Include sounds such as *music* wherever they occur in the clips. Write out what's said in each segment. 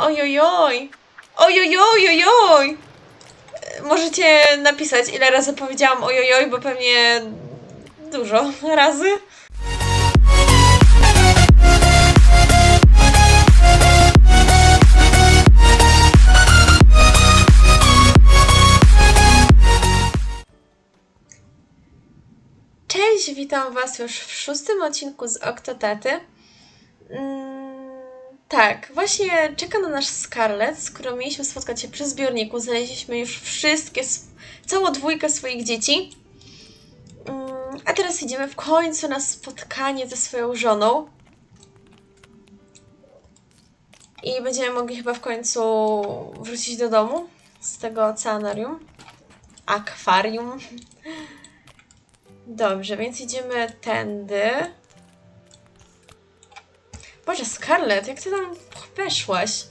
Ojojoj. Ojojojojoj. Możecie napisać, ile razy powiedziałam ojojoj, bo pewnie dużo razy. Cześć, witam Was już w szóstym odcinku z Oktotaty. Tak, właśnie czeka na nasz Scarlett, z którą mieliśmy spotkać się przy zbiorniku. Znaleźliśmy już wszystkie, całą dwójkę swoich dzieci. Mm, a teraz idziemy w końcu na spotkanie ze swoją żoną. I będziemy mogli chyba w końcu wrócić do domu z tego oceanarium. Akwarium. *laughs* Dobrze, więc idziemy tędy. Boże, Scarlett, jak ty tam weszłaś?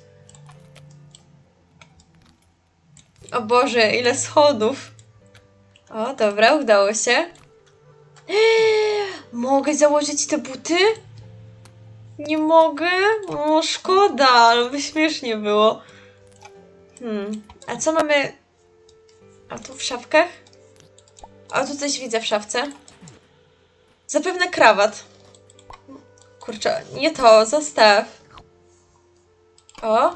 O Boże, ile schodów. O, dobra, udało się. *gasps* Mogę założyć te buty? Nie mogę? O, szkoda, ale by śmiesznie było. Hmm, a co mamy... A tu w szafkach? A tu coś widzę w szafce. Zapewne krawat. Kurczę, nie to, zostaw. O.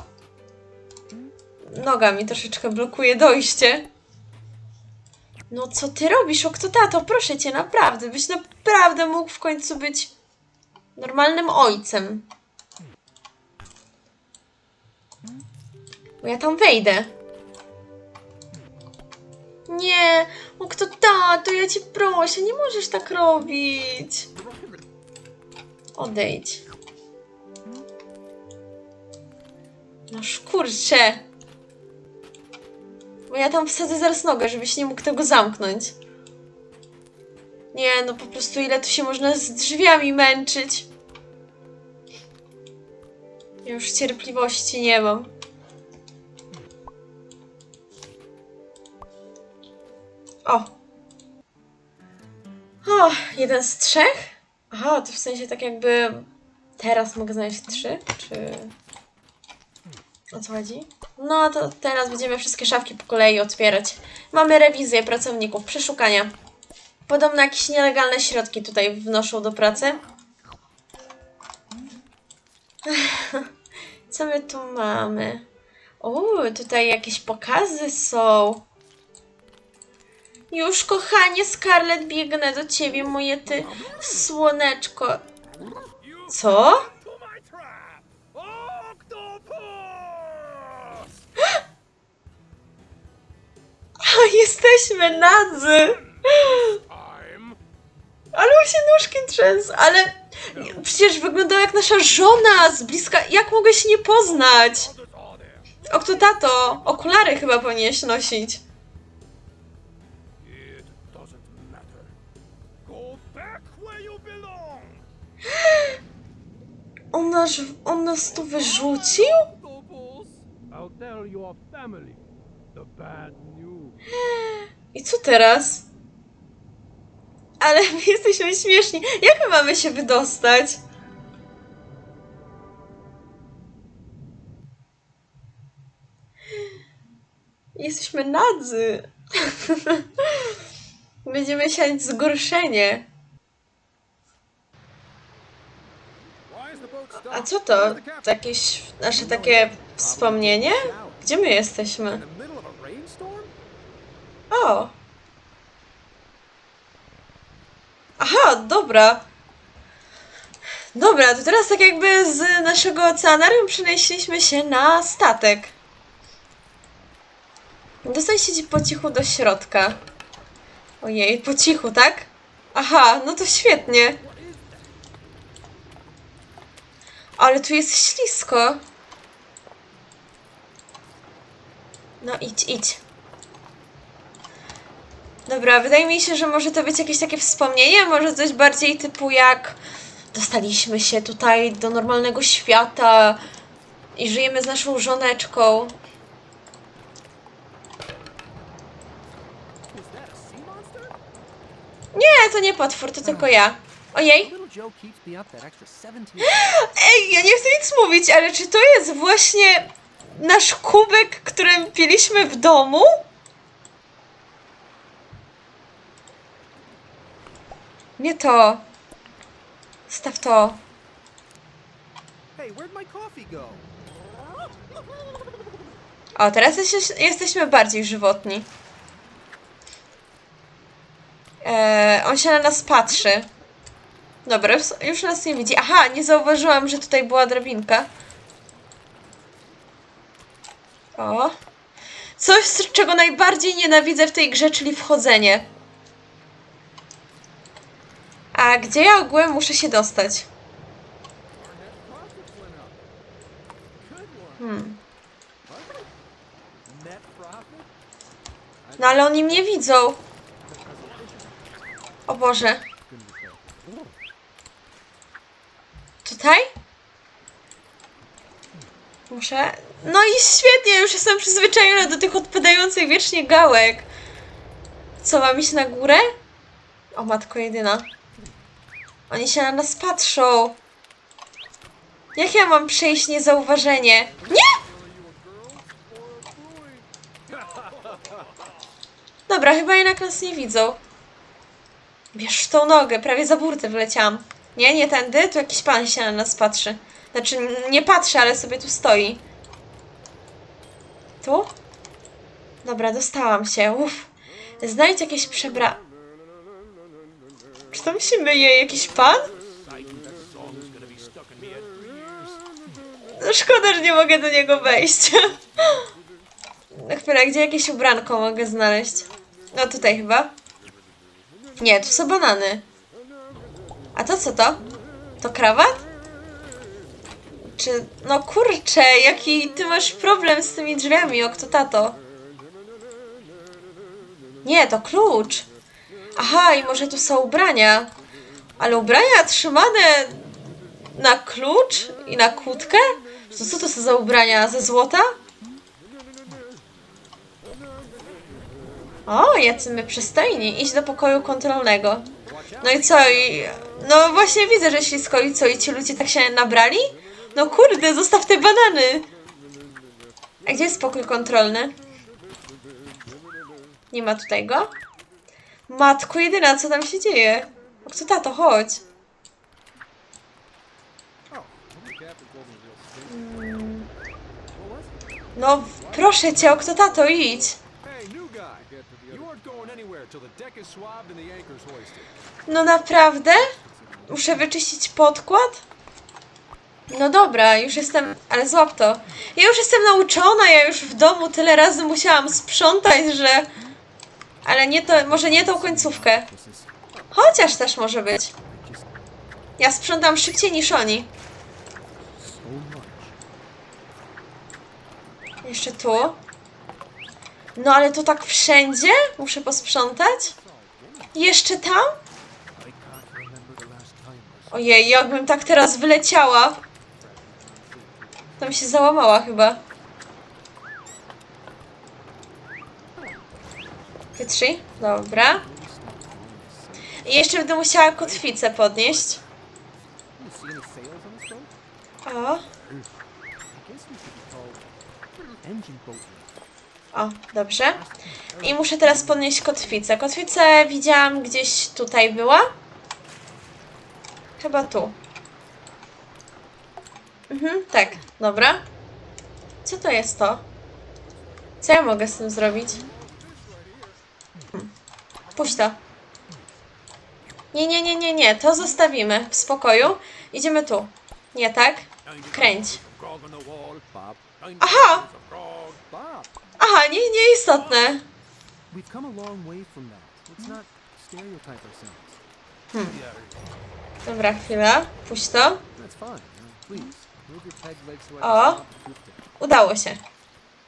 Noga mi troszeczkę blokuje dojście. No co ty robisz, Oktotato? Proszę cię, naprawdę. Byś naprawdę mógł w końcu być normalnym ojcem. Bo ja tam wejdę. Nie, o kto tato, ja cię proszę, nie możesz tak robić. Odejdź. No kurczę. Bo ja tam wsadzę zaraz nogę, żebyś nie mógł tego zamknąć. Nie, no po prostu ile tu się można z drzwiami męczyć. Ja już cierpliwości nie mam. O. O, jeden z trzech? Aha, to w sensie tak jakby teraz mogę znaleźć trzy, czy... O co chodzi? No to teraz będziemy wszystkie szafki po kolei otwierać. Mamy rewizję pracowników, przeszukania. Podobno jakieś nielegalne środki tutaj wnoszą do pracy. *laughs* Co my tu mamy? O, tutaj jakieś pokazy są. Już, kochanie, Scarlett, biegnę do ciebie, moje ty słoneczko. Co? *gasps* A, jesteśmy nadzy! Ale mu się nóżki trzęsą, ale przecież wyglądała jak nasza żona z bliska. Jak mogę się nie poznać? O, kto tato? Okulary chyba powinieneś nosić. On nas, on nas tu wyrzucił? I co teraz? Ale *laughs* my jesteśmy śmieszni. Jak my mamy się wydostać? Jesteśmy nadzy. *laughs* Będziemy siać zgorszenie. A co to? Jakieś nasze takie wspomnienie? Gdzie my jesteśmy? O! Aha, dobra. Dobra, to teraz tak jakby z naszego oceanarium przenieśliśmy się na statek. Dostaliście po cichu do środka. Ojej, po cichu, tak? Aha, no to świetnie. Ale tu jest ślisko. No idź, idź. Dobra, wydaje mi się, że może to być jakieś takie wspomnienie, może coś bardziej typu jak dostaliśmy się tutaj do normalnego świata i żyjemy z naszą żoneczką. Nie, to nie potwór, to tylko ja. Ojej. Little Joe keeps me up that extra 17 *gasps* Ej, ja nie chcę nic mówić, ale czy to jest właśnie nasz kubek, którym piliśmy w domu? Nie to. Staw to. O, teraz jesteś- jesteśmy bardziej żywotni. Eee, on się na nas patrzy. Dobra, już, nas nie widzi. Aha, nie zauważyłam, że tutaj była drabinka. O. Coś, czego najbardziej nienawidzę w tej grze, czyli wchodzenie. A gdzie ja ogółem muszę się dostać? Hmm. No ale oni mnie widzą. O Boże. Tutaj? Muszę. No i świetnie, już jestem przyzwyczajona do tych odpadających wiecznie gałek. Co, mam iść na górę? O matko jedyna. Oni się na nas patrzą. Jak ja mam przejść niezauważenie? Nie! Dobra, chyba jednak nas nie widzą. Bierz tą nogę, prawie za burtę wleciałam. Nie, nie tędy, tu jakiś pan się na nas patrzy. Znaczy, nie patrzy, ale sobie tu stoi. Tu? Dobra, dostałam się, uff. Znajdź jakieś przebra... Czy tam się myje jakiś pan? No szkoda, że nie mogę do niego wejść. *laughs* Na chwilę, gdzie jakieś ubranko mogę znaleźć? No tutaj chyba. Nie, tu są banany. A to co to? To krawat? Czy... No kurczę, jaki ty masz problem z tymi drzwiami, o kto tato? Nie, to klucz. Aha, i może tu są ubrania. Ale ubrania trzymane na klucz i na kłódkę? To co to są za ubrania? Ze złota? O, jacy my przystojni. Idź do pokoju kontrolnego. No i co? I... No właśnie widzę, że ślisko i co? I ci ludzie tak się nabrali? No kurde, zostaw te banany! A gdzie jest pokój kontrolny? Nie ma tutaj go? Matko jedyna, co tam się dzieje? O, kto tato, chodź. Mm. No, proszę cię, o kto tato, idź. No naprawdę? Muszę wyczyścić podkład? No dobra, już jestem. Ale złap to. Ja już jestem nauczona, ja już w domu tyle razy musiałam sprzątać, że. Ale nie to. Może nie tą końcówkę. Chociaż też może być. Ja sprzątam szybciej niż oni. Jeszcze tu. No ale to tak wszędzie? Muszę posprzątać? Jeszcze tam? Ojej, jakbym tak teraz wyleciała. Tam się załamała chyba. Wytrzyj. Dobra. I jeszcze będę musiała kotwicę podnieść. O. O, dobrze. I muszę teraz podnieść kotwicę. Kotwicę widziałam gdzieś tutaj była. Chyba tu. Mhm, tak, dobra. Co to jest to? Co ja mogę z tym zrobić? Puść to. Nie, nie, nie, nie, nie, to zostawimy w spokoju. Idziemy tu. Nie tak? Kręć. Aha! Aha, nie, nieistotne. We've come a long way from that. Let's not stereotype ourselves. Dobra, chwila. Puść to. O. Udało się.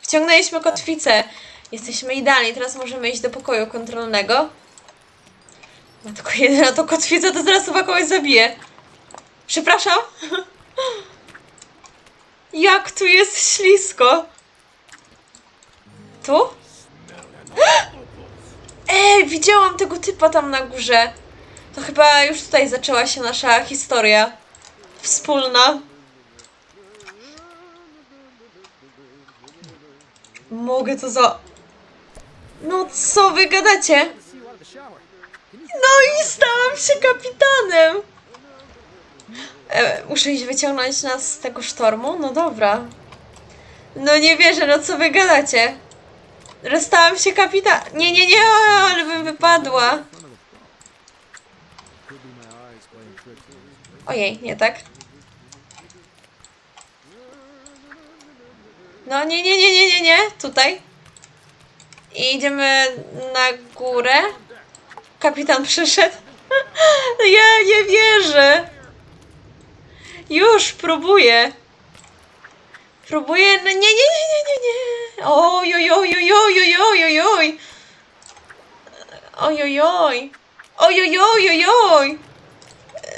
Wciągnęliśmy kotwicę. Jesteśmy idealni. Teraz możemy iść do pokoju kontrolnego. Matko jedyna to kotwica, to zaraz chyba kogoś zabije. Przepraszam. *laughs* Jak tu jest ślisko. Tu? *gasps* Ej, widziałam tego typa tam na górze. To chyba już tutaj zaczęła się nasza historia wspólna. Mogę to za... No co wy gadacie? No i stałam się kapitanem! E, muszę iść wyciągnąć nas z tego sztormu? No dobra. No nie wierzę, no co wy gadacie? Że stałam się kapitan... Nie, nie, nie, ale bym wypadła. Ojej, nie tak. No nie, nie, nie, nie, nie, nie, tutaj. I idziemy na górę. Kapitan *laughs* przyszedł. Ja nie wierzę. Już próbuję. Próbuję... No nie, nie, nie, nie, nie, Oj, oj, oj, oj, oj, oj, oj, oj. Oj, oj, oj. Oj, oj, oj, oj, oj.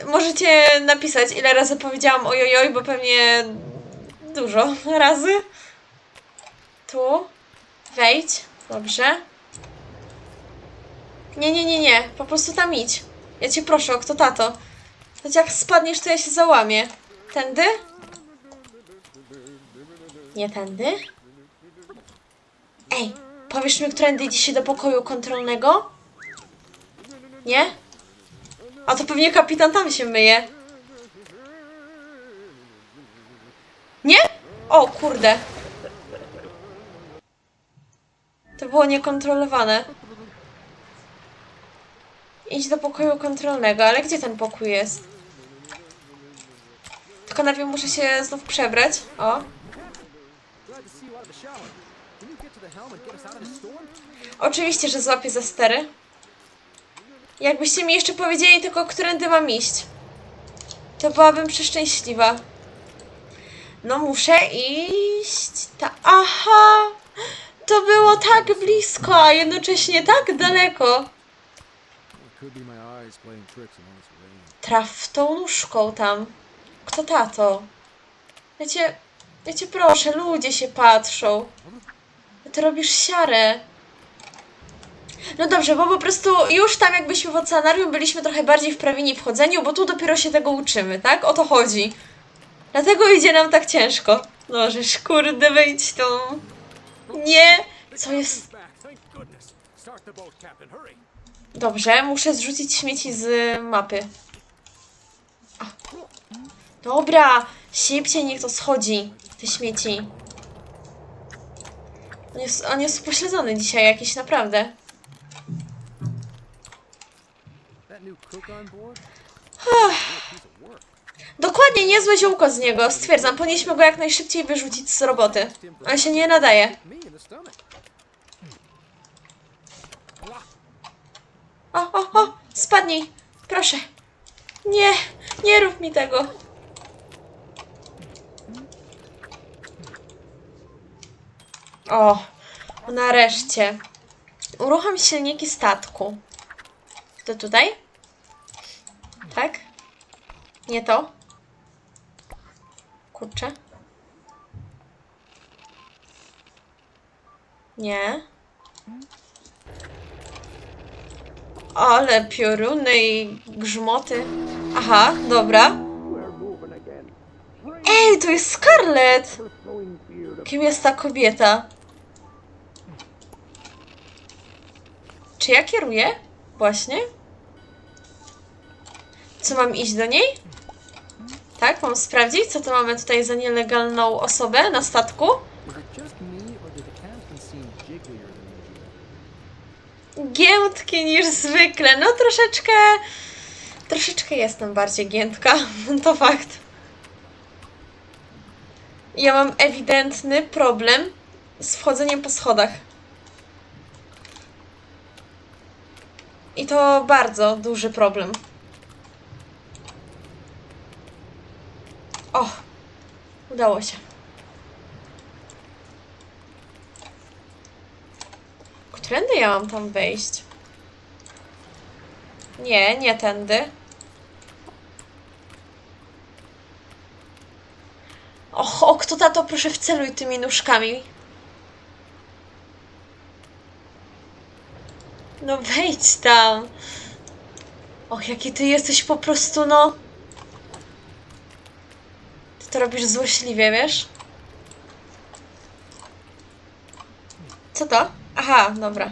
Możecie napisać, ile razy powiedziałam oj, oj, oj, bo pewnie dużo razy. Tu. Wejdź. Dobrze. Nie, nie, nie, nie. Po prostu tam idź. Ja cię proszę, o kto tato. Choć jak spadniesz, to ja się załamię. Tędy? Nie tędy? Ej, powiesz mi, którędy idzie się do pokoju kontrolnego? Nie? A to pewnie kapitan tam się myje. Nie? O kurde. To było niekontrolowane. Idź do pokoju kontrolnego, ale gdzie ten pokój jest? Tylko najpierw muszę się znów przebrać. O. Glad to see you out of the shower. Can you get to the helm and get us out of this storm? Oczywiście, że złapię za stery. Jakbyście mi jeszcze powiedzieli tylko, którędy mam iść. To byłabym przeszczęśliwa. No muszę iść. Ta... Aha! To było tak blisko, a jednocześnie tak daleko. Traf tą nóżką tam. Kto tato? Ja cię proszę, ludzie się patrzą. Ty robisz siarę. No dobrze, bo po prostu już tam jakbyśmy w oceanarium byliśmy trochę bardziej wprawieni w chodzeniu, bo tu dopiero się tego uczymy, tak? O to chodzi. Dlatego idzie nam tak ciężko. No, żeż kurde, wyjdź tu. Nie! Co jest... Dobrze, muszę zrzucić śmieci z mapy. Dobra, szybciej niech to schodzi, te śmieci. On jest, on jest upośledzony dzisiaj jakiś, naprawdę. Dokładnie, niezłe ziółko z niego, stwierdzam. Powinniśmy go jak najszybciej wyrzucić z roboty. On się nie nadaje. O, o, o, spadnij, proszę. Nie, nie rób mi tego. O, nareszcie. Uruchom silniki statku. To tutaj? Tak? Nie to? Kurczę. Nie. Ale pioruny i grzmoty. Aha, dobra. Ej, to jest of Kim jest ta kobieta? Czy ja kieruję? Właśnie? Co mam iść do niej? Tak, mam sprawdzić, co to mamy tutaj za nielegalną osobę na statku? Giętki niż zwykle. No troszeczkę. Troszeczkę jestem bardziej giętka. *laughs* To fakt. Ja mam ewidentny problem z wchodzeniem po schodach. I to bardzo duży problem. O! Udało się. Którędy ja mam tam wejść? Nie, nie tędy. Och, o, kto tato, proszę wceluj tymi nóżkami. No wejdź tam. Och, jaki ty jesteś po prostu, no. Ty to robisz złośliwie, wiesz? Co to? Aha, dobra.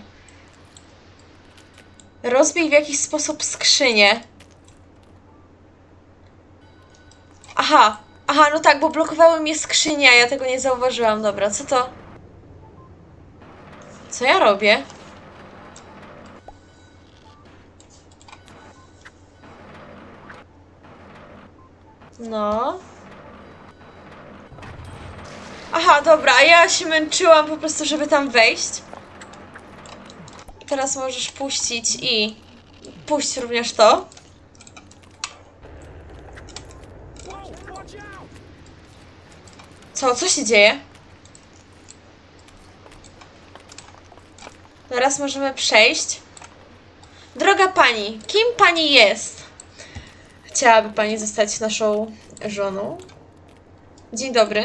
Rozbij w jakiś sposób skrzynię. Aha, aha, no tak, bo blokowały mnie skrzynie, a ja tego nie zauważyłam. Dobra, co to? Co ja robię? No. Aha, dobra, ja się męczyłam po prostu, żeby tam wejść. Teraz możesz puścić i puść również to. Co, co się dzieje? Teraz możemy przejść. Droga pani, kim pani jest? Chciałaby pani zostać naszą żoną? Dzień dobry.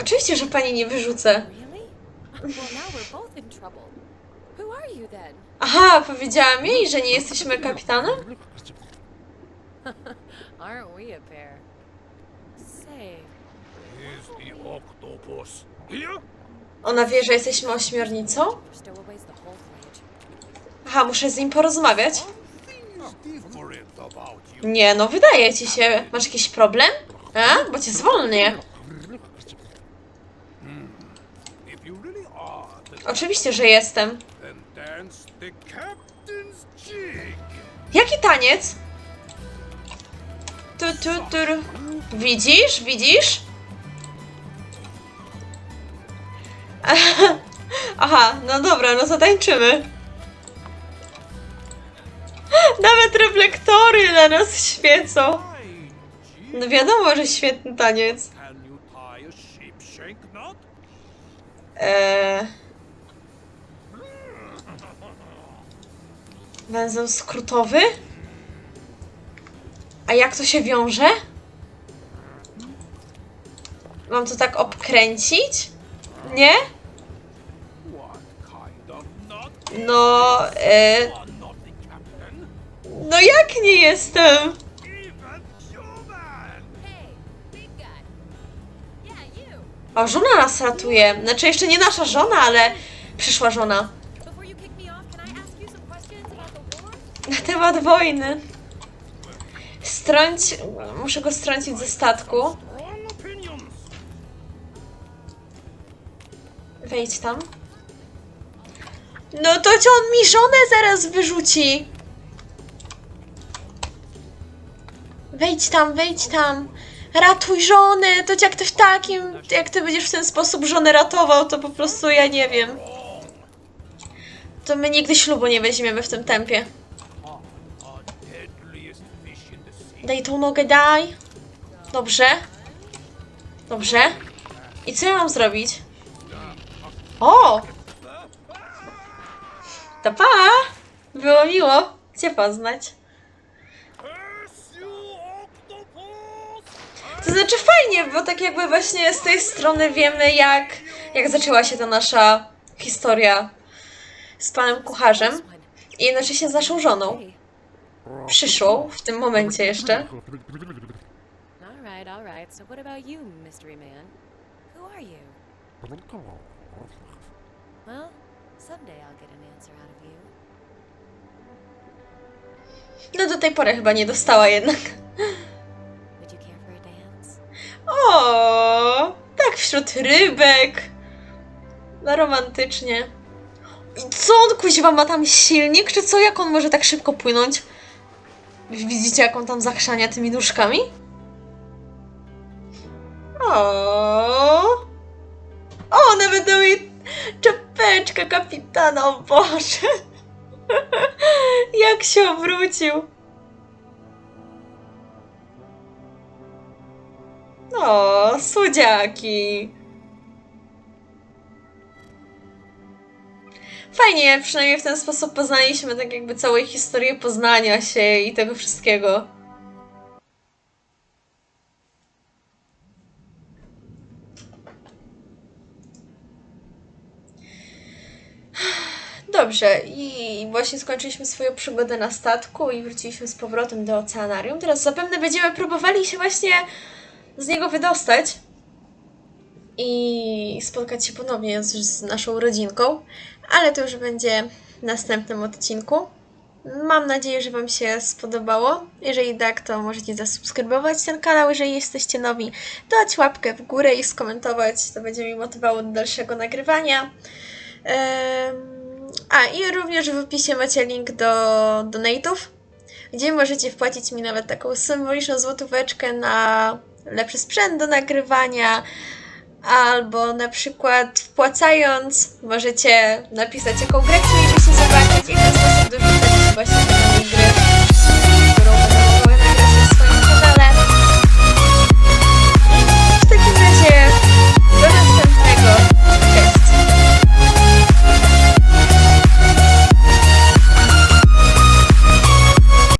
Oczywiście, że pani nie wyrzucę. Aha, powiedziałam jej, że nie jesteśmy kapitanem? *laughs* Aren't we a pair? Say, Is the octopus here? Ona wie, że jesteśmy ośmiornicą? Aha, muszę z nim porozmawiać. Nie, no wydaje ci się. Masz jakiś problem? A? Bo cię zwolnię. Oczywiście, że jestem. Jaki taniec? Tu, tu, tu. Widzisz? Widzisz? *laughs* Aha, no dobra, no zatańczymy. *laughs* Nawet reflektory na nas świecą. No wiadomo, że świetny taniec. Eee... Węzeł skrótowy? A jak to się wiąże? Mam to tak obkręcić? Nie? No, e, no jak nie jestem? O, żona nas ratuje. Znaczy jeszcze nie nasza żona, ale przyszła żona. Na temat wojny. Strąć... Muszę go strącić ze statku. Wejdź tam. No to ci on mi żonę zaraz wyrzuci. Wejdź tam, wejdź tam. Ratuj żonę. To jak ty w takim, jak ty będziesz w ten sposób żonę ratował, to po prostu ja nie wiem. To my nigdy ślubu nie weźmiemy w tym tempie. Daj tą nogę, daj. Dobrze. Dobrze. I co ja mam zrobić? O! To pa! Było miło Cię poznać. To znaczy fajnie, bo tak jakby właśnie z tej strony wiemy jak, jak zaczęła się ta nasza historia z panem kucharzem i jednocześnie z naszą żoną. Przyszłą w tym momencie jeszcze. Well, someday I'll get an answer out of you. No do tej pory chyba nie dostała jednak. Would you care for a dance? O, tak wśród rybek. No romantycznie. I co on kuźwa ma tam silnik, czy co? Jak on może tak szybko płynąć? Widzicie, jak on tam zachrzania tymi nóżkami? O, o, nawet dał jej czapeczkę kapitana, o Boże. Jak się obrócił. O, słodziaki. Fajnie, przynajmniej w ten sposób poznaliśmy tak jakby całą historię poznania się i tego wszystkiego. Dobrze, i właśnie skończyliśmy swoją przygodę na statku i wróciliśmy z powrotem do oceanarium. Teraz zapewne będziemy próbowali się właśnie z niego wydostać i spotkać się ponownie z, z naszą rodzinką, ale to już będzie w następnym odcinku. Mam nadzieję, że Wam się spodobało. Jeżeli tak, to możecie zasubskrybować ten kanał. Jeżeli jesteście nowi, dać łapkę w górę i skomentować. To będzie mi motywowało do dalszego nagrywania. Em, A i również w opisie macie link do donate'ów, gdzie możecie wpłacić mi nawet taką symboliczną złotóweczkę na lepszy sprzęt do nagrywania, albo na przykład wpłacając możecie napisać jaką grę chcielibyście zobaczyć i w ten sposób dorzucać właśnie do nowej gry.